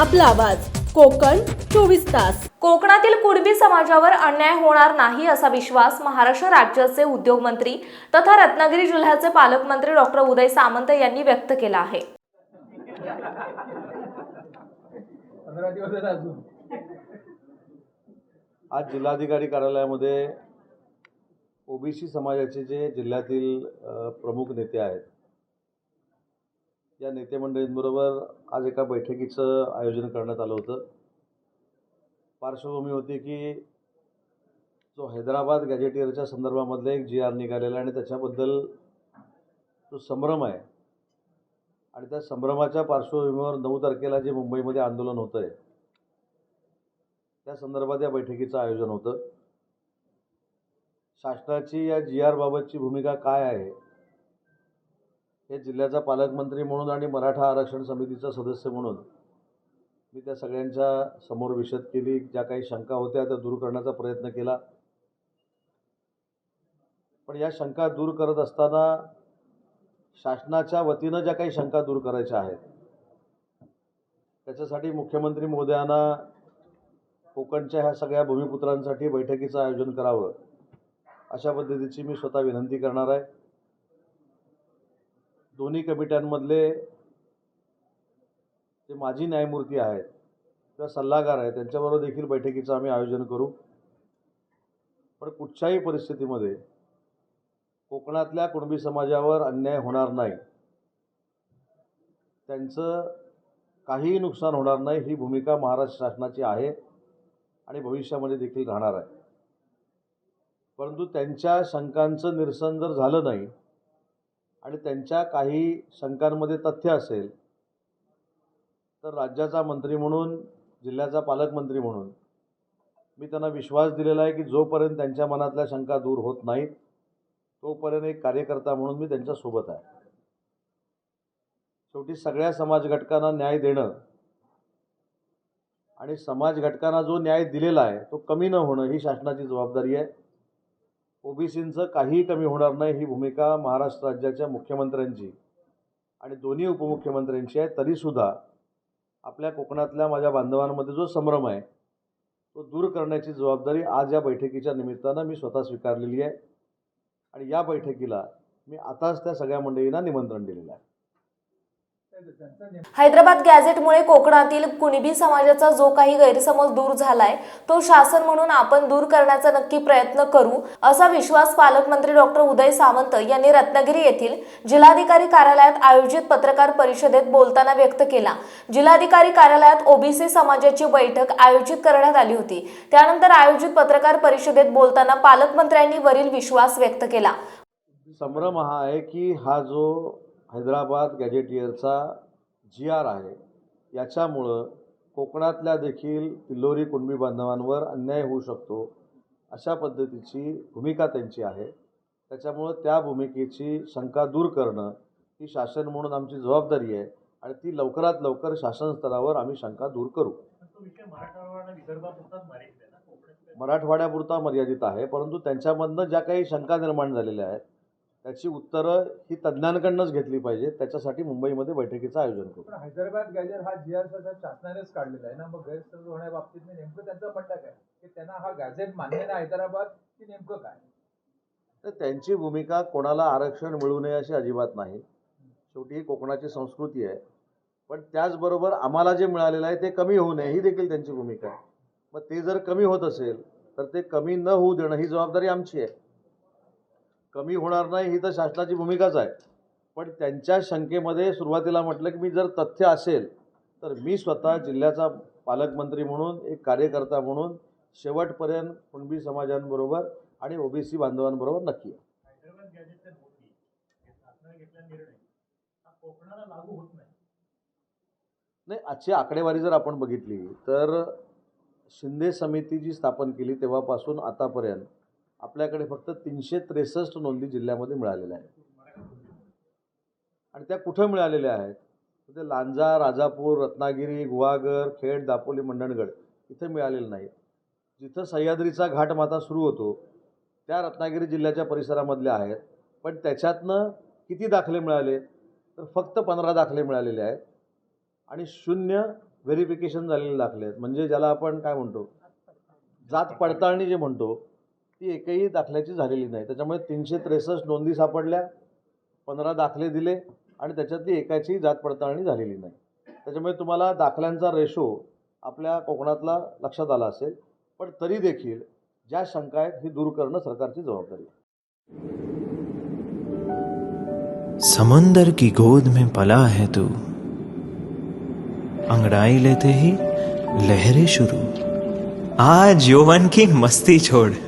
आपला आवाज. कोकण चोवीस तास. कोकणातील कुणबी समाजावर अन्याय होणार नाही असा विश्वास महाराष्ट्र राज्याचे उद्योगमंत्री तथा रत्नागिरी जिल्ह्याचे पालकमंत्री डॉक्टर उदय सामंत यांनी व्यक्त केला आहे. आज जिल्हाधिकारी कार्यालयामध्ये ओबीसी समाजाचे जे जिल्ह्यातील प्रमुख नेते आहेत या नेते मंडळींबरोबर आज एका बैठकीचं आयोजन करण्यात आलं होतं. पार्श्वभूमी होती की जो हैदराबाद गॅजेटियरच्या संदर्भामधले एक जी आर निघालेला आणि त्याच्याबद्दल जो संभ्रम आहे आणि त्या संभ्रमाच्या पार्श्वभूमीवर नऊ तारखेला जे मुंबईमध्ये आंदोलन होतं आहे त्या संदर्भात या बैठकीचं आयोजन होतं. शासनाची या जी आरबाबतची भूमिका काय आहे? हे जिल्ह्याचा पालकमंत्री म्हणून आणि मराठा आरक्षण समितीचा सदस्य म्हणून मी त्या सगळ्यांच्या समोर विशद केली. ज्या काही शंका होत्या त्या दूर करण्याचा प्रयत्न केला. पण या शंका दूर करत असताना शासनाच्या वतीनं ज्या काही शंका दूर करायच्या आहेत त्याच्यासाठी मुख्यमंत्री महोदयांना कोकणच्या ह्या सगळ्या भूमिपुत्रांसाठी बैठकीचं आयोजन करावं अशा पद्धतीची मी स्वतः विनंती करणार आहे. दोन्ही कमिट्यांमधले जे माजी न्यायमूर्ती आहेत किंवा सल्लागार आहेत त्यांच्याबरोबर देखील बैठकीचं आम्ही आयोजन करू. पण कुठच्याही परिस्थितीमध्ये कोकणातल्या कुणबी समाजावर अन्याय होणार नाही. त्यांचं काहीही नुकसान होणार नाही ही भूमिका महाराष्ट्र शासनाची आहे आणि भविष्यामध्ये देखील राहणार आहे. परंतु त्यांच्या शंकांचं निरसन जर झालं नाही आणि त्यांच्या काही शंकांमध्ये तथ्य असेल तर राज्याचा मंत्री म्हणून जिल्ह्याचा पालकमंत्री म्हणून मी त्यांना विश्वास दिलेला आहे की जोपर्यंत त्यांच्या मनातल्या शंका दूर होत नाहीत तोपर्यंत एक कार्यकर्ता म्हणून मी त्यांच्यासोबत आहे. शेवटी सगळ्या समाज घटकांना न्याय देणं आणि समाज घटकांना जो न्याय दिलेला आहे तो कमी न होणं ही शासनाची जबाबदारी आहे. ओबीसींचं काहीही कमी होणार नाही ही भूमिका महाराष्ट्र राज्याच्या मुख्यमंत्र्यांची आणि दोन्ही उपमुख्यमंत्र्यांची आहे. तरीसुद्धा आपल्या कोकणातल्या माझ्या बांधवांमध्ये जो संभ्रम आहे तो दूर करण्याची जबाबदारी आज या बैठकीच्या निमित्तानं मी स्वतः स्वीकारलेली आहे. आणि या बैठकीला मी आताच त्या सगळ्या मंडळींना निमंत्रण दिलेलं आहे. हैदराबाद गॅझेटमुळे कोकणातील कुणबी समाजाचा जो काही गैरसमज दूर झालाय तो शासन म्हणून आपण दूर करण्याचा नक्की प्रयत्न करू असा विश्वास पालकमंत्री डॉक्टर उदय सामंत यांनी रत्नागिरी येथील जिल्हाधिकारी कार्यालयात आयोजित पत्रकार परिषदेत बोलताना व्यक्त केला. जिल्हाधिकारी कार्यालयात ओबीसी समाजाची बैठक आयोजित करण्यात आली होती. त्यानंतर आयोजित पत्रकार परिषदेत बोलताना पालकमंत्र्यांनी वरील विश्वास व्यक्त केला. संभ्रम हा आहे की हा जो हैदराबाद गॅजेटियरचा जी आर आहे याच्यामुळं कोकणातल्या देखील किल्लोरी कुणबी बांधवांवर अन्याय होऊ शकतो अशा पद्धतीची भूमिका त्यांची आहे. त्याच्यामुळं त्या भूमिकेची शंका दूर करणं ही शासन म्हणून आमची जबाबदारी आहे आणि ती लवकरात लवकर शासन स्तरावर आम्ही शंका दूर करू. मराठवाड्यापुरता मर्यादित आहे परंतु त्यांच्यामधनं ज्या काही शंका निर्माण झालेल्या आहेत त्याची उत्तरं ही तज्ज्ञांकडनंच घेतली पाहिजेत. त्याच्यासाठी मुंबईमध्ये बैठकीचं आयोजन करू. पण हैदराबाद गॅजेट हा जी आर शासनानेच काढलेला आहे ना? मग गैरसमज होण्याबाबतीत नेमकं त्यांचं म्हणणं काय? की त्यांना हा गॅझेट मान्य नाही हैदराबाद की नेमकं काय? तर त्यांची भूमिका कोणाला आरक्षण मिळू नये अशी अजिबात नाही. शेवटी ही कोकणाची संस्कृती आहे. पण त्याचबरोबर आम्हाला जे मिळालेलं आहे ते कमी होऊ नये ही देखील त्यांची भूमिका आहे. मग ते जर कमी होत असेल तर ते कमी न होऊ देणं ही जबाबदारी आमची आहे. कमी होणार नाही ही तर शासनाची भूमिकाच आहे. पण त्यांच्या शंकेमध्ये सुरुवातीला म्हटलं की मी जर तथ्य असेल तर मी स्वतः जिल्ह्याचा पालकमंत्री म्हणून एक कार्यकर्ता म्हणून शेवटपर्यंत कुणबी समाजांबरोबर आणि ओबीसी बांधवांबरोबर नक्की नाही आजची आकडेवारी जर आपण बघितली तर शिंदे समिती जी स्थापन केली तेव्हापासून आतापर्यंत आपल्याकडे फक्त तीनशे त्रेसष्ट नोंदी जिल्ह्यामध्ये मिळालेल्या आहेत. आणि त्या कुठं मिळालेल्या आहेत? तर ते लांजा राजापूर रत्नागिरी गुहागर खेड दापोली मंडणगड इथं मिळालेलं नाही. जिथं सह्याद्रीचा घाट माता सुरू होतो त्या रत्नागिरी जिल्ह्याच्या परिसरामधल्या आहेत. पण त्याच्यातनं किती दाखले मिळाले? तर फक्त पंधरा दाखले मिळालेले आहेत. आणि शून्य व्हेरिफिकेशन झालेले दाखले आहेत. म्हणजे ज्याला आपण काय म्हणतो? जात पडताळणी जे म्हणतो ती एकही दाखल्याची झालेली नाही. त्याच्यामुळे तीनशे त्रेसष्ट नोंदी सापडल्या पंधरा दाखले दिले आणि त्याच्यातली एकाचीही जात पडताळणी झालेली नाही. त्याच्यामुळे तुम्हाला दाखल्यांचा रेशो आपल्या कोकणातला लक्षात आला असेल पण तरी देखील ज्या शंका आहेत ही दूर करणं सरकारची जबाबदारी आहे. की गोद में पला है तू। अंगड़ाई लेते ही लहरें शुरू। आज यौवन की मस्ती छोड़।